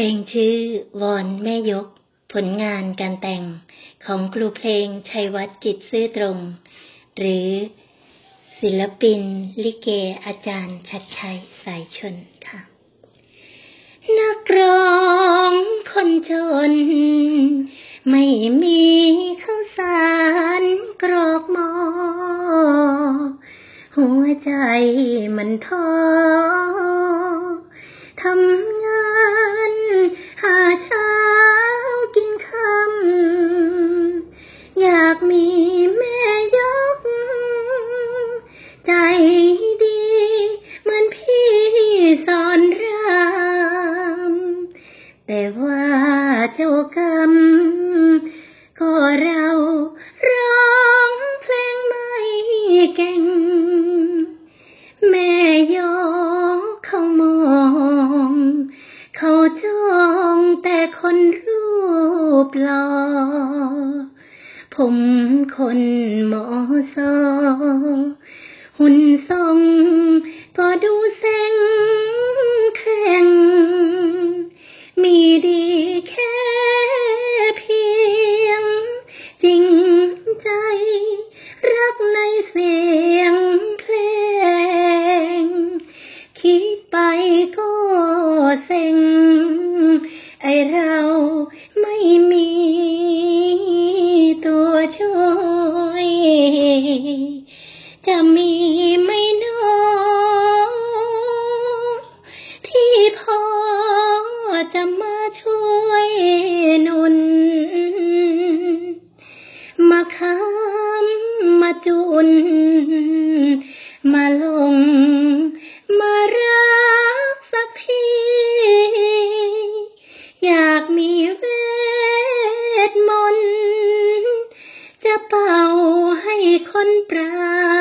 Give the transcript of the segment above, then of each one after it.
พลงชื่อวอนแม่ยก ผลงานการแต่งของครูเพลงชัยวัฒน์จิตซื่อตรง หรือ ศิลปิน ลิเกอาจารย์ชัดชัยสายชนค่ะ นักร้องคนจน ไม่มีข้าวสารกรอกหมอ หัวใจมันท้อทำ มีแม่ยก ใจดีเหมือนพี่สอนรามแต่ว่าเจ้ากรรมก็เราร้องเพลงไม่เก่ง แม่ยกเขามอง เขาจ้องแต่คนรูปหล่อ ผมคนหมอซอหุ่นทรงก็ดูเซ็งแข็ง มีดีแค่เพียง จริงใจ รักในเสียงเพลง คิดไปก็เซ็ง ไอเรา พอจะมาช่วยนุน มาค้ำมาจุน มาลง มารักสักที อยากมีเวทมนต์จะเป่าให้คนปรา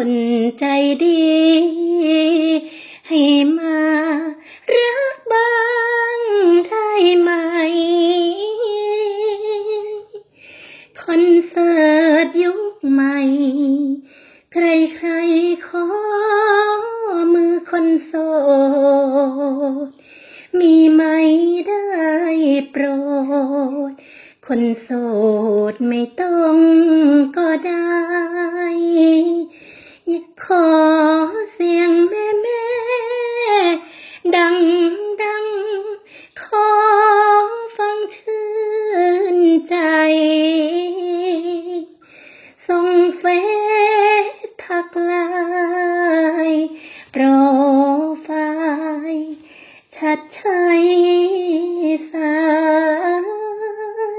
คนใจดี ให้มารักบ้างได้ไหม คอนเสิร์ตยุคใหม่ ใครๆขอมือคนโสด มีไหมได้โปรด คนโสดไม่ต้องก็ได้ ชัดชัยสา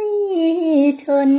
ยชน